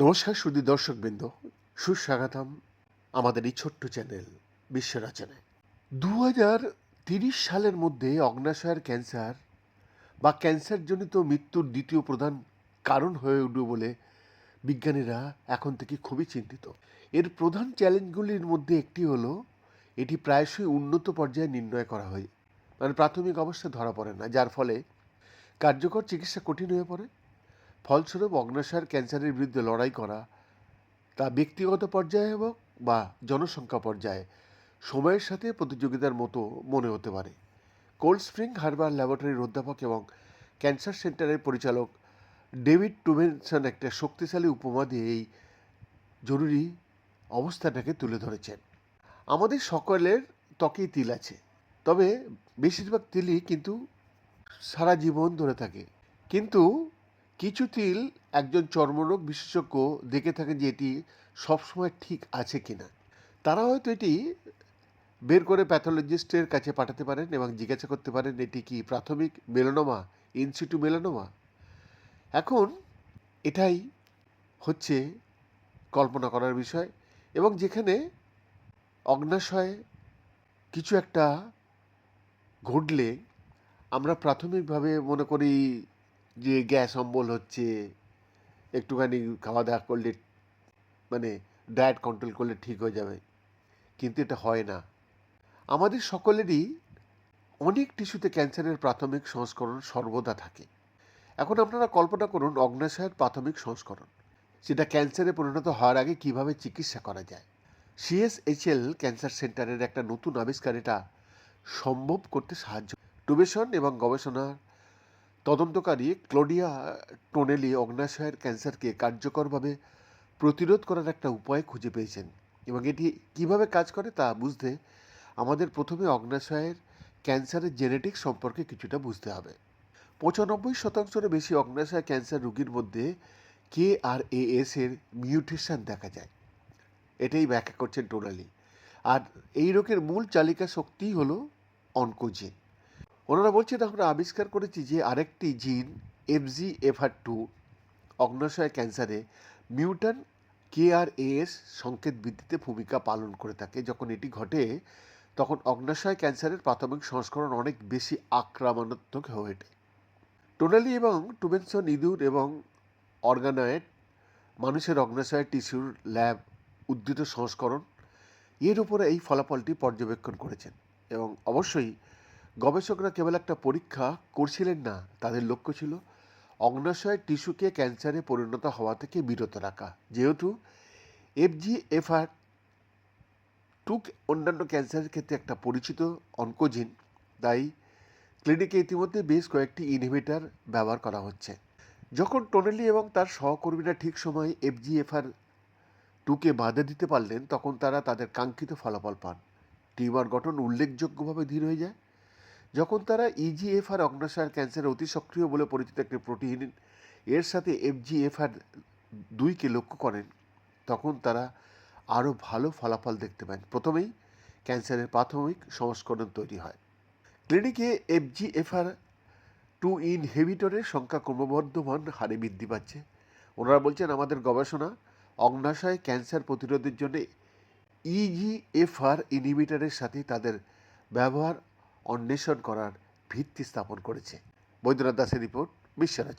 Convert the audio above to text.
নমস্কার সুদী দর্শকবৃন্দ, সুস্বাগতম আমাদের এই ছোট্ট চ্যানেল বিশ্ব রচনায় দু হাজার তিরিশ সালের মধ্যে অগ্নাশয়ের ক্যান্সার বা ক্যান্সারজনিত মৃত্যুর দ্বিতীয় প্রধান কারণ হয়ে উঠবে বলে বিজ্ঞানীরা এখন থেকে খুবই চিন্তিত। এর প্রধান চ্যালেঞ্জগুলির মধ্যে একটি হলো, এটি প্রায়শই উন্নত পর্যায়ে নির্ণয় করা হয়। মানে প্রাথমিক অবস্থায় ধরা পড়ে না, যার ফলে কার্যকর চিকিৎসা কঠিন হয়ে পড়ে। ফলস্বরূপ অগ্নাশয়ের ক্যান্সারের বিরুদ্ধে লড়াই করা তা ব্যক্তিগত পর্যায়ে হোক বা জনসংখ্যা পর্যায়ে সময়ের সাথে প্রতিযোগিতার মতো মনে হতে পারে। কোল্ড স্প্রিং হারবার ল্যাবরেটরির অধ্যাপক এবং ক্যান্সার সেন্টারের পরিচালক ডেভিড টুবেনসন একটা শক্তিশালী উপমা দিয়ে এই জরুরি অবস্থাটাকে তুলে ধরেছেন। আমাদের সকলের ত্বকেই তিল আছে। তবে বেশিরভাগ তিলই কিন্তু সারা জীবন ধরে থাকে। কিন্তু কিছু তিল একজন চর্মরোগ বিশেষজ্ঞ দেখে থাকেন যে এটি সবসময় ঠিক আছে কি না তারা হয়তো এটি বের করে প্যাথোলজিস্টের কাছে পাঠাতে পারেন এবং জিজ্ঞাসা করতে পারেন, এটি কি প্রাথমিক মেলানোমা? ইনস্টিটিউ মেলানোমা? এখন এটাই হচ্ছে কল্পনা করার বিষয় এবং যেখানে অগ্নাশয় কিছু একটা ঘটলে আমরা প্রাথমিকভাবে মনে করি যে গ্যাস অম্বল হচ্ছে, একটুখানি খাওয়া দাওয়া করলে মানে ডায়েট কন্ট্রোল করলে ঠিক হয়ে যাবে। কিন্তু এটা হয় না। আমাদের সকলেরই অনেক টিস্যুতে ক্যান্সারের প্রাথমিক সংস্করণ সর্বদা থাকে। এখন আপনারা কল্পনা করুন অগ্নাশয়ের প্রাথমিক সংস্করণ। সেটা ক্যান্সারে পরিণত হওয়ার আগে কীভাবে চিকিৎসা করা যায়? সিএসএইচএল ক্যান্সার সেন্টারের একটা নতুন আবিষ্কার, এটা সম্ভব করতে সাহায্য টুবেশন এবং গবেষণার তদন্তকারী ক্লোডিয়া টোনেলি অগ্নাশয়ের ক্যান্সারকে কার্যকরভাবে প্রতিরোধ করার একটা উপায় খুঁজে পেয়েছেন এবং এটি কীভাবে কাজ করে তা বুঝতে আমাদের প্রথমে অগ্নাশয়ের ক্যান্সারের জেনেটিক সম্পর্কে কিছুটা বুঝতে হবে। পঁচানব্বই শতাংশের বেশি অগ্নাশয় ক্যান্সার রোগীর মধ্যে কে আর এ এস এর মিউটেশন দেখা যায়। এটাই ব্যাখ্যা করছেন টোনালি। আর এই রোগের মূল চালিকা শক্তি হলো অনকোজিন। ওনারা বলছেন, আমরা আবিষ্কার করেছি যে আরেকটি জিন এফজি এফআর টু অগ্নাশয় ক্যান্সারে মিউটান কেআরএস সংকেত বৃদ্ধিতে ভূমিকা পালন করে থাকে। যখন এটি ঘটে, তখন অগ্নাশয় ক্যান্সারের প্রাথমিক সংস্করণ অনেক বেশি আক্রমণাত্মক হয়ে ওঠে। টোনালি এবং টুবেনসন ইঁদুর এবং অর্গানয়েড, মানুষের অগ্নাশয় টিস্যুর ল্যাব উদ্ধৃত সংস্করণ এর উপরে এই ফলাফলটি পর্যবেক্ষণ করেছেন। এবং অবশ্যই গবেষকরা কেবল একটা পরীক্ষা করছিলেন না, তাদের লক্ষ্য ছিল অগ্নাশয় টিস্যুকে ক্যান্সারে পরিণত হওয়া থেকে বিরত রাখা। যেহেতু এফজিএফআর টুক অন্যান্য ক্যান্সারের ক্ষেত্রে একটা পরিচিত অঙ্কোজিন তাই ক্লিনিকে ইতিমধ্যে বেশ কয়েকটি ইনহিবিটার ব্যবহার করা হচ্ছে। যখন টোনেলি এবং তার সহকর্মীরা ঠিক সময় এফজিএফআর টুকে বাধা দিতে পারলেন, তখন তারা তাদের কাঙ্ক্ষিত ফলাফল পান। টিউমার গঠন উল্লেখযোগ্যভাবে ধীর হয়ে যায়। যখন তারা E ইজিএফআর অগ্নাশয়ের ক্যান্সার অতি সক্রিয় বলে পরিচিত একটি প্রোটিন এর সাথে এফজিএফআর দুইকে লক্ষ্য করেন, তখন তারা আরও ভালো ফলাফল দেখতে পান। প্রথমেই ক্যান্সারের প্রাথমিক সংস্করণ তৈরি হয়। ক্লিনিকে এফজিএফআর টু ইনহেবিটরের সংখ্যা ক্রমবর্ধমান হারে বৃদ্ধি পাচ্ছে। ওনারা বলছেন, আমাদের গবেষণা অগ্নাশয় ক্যান্সার প্রতিরোধের জন্য ইজিএফআর ইনহিবিটারের সাথে তাদের ব্যবহার অন্বেষণ করার ভিত্তি স্থাপন করেছে। বৈদ্যনাথ দাসের রিপোর্ট বিশ্বরাচার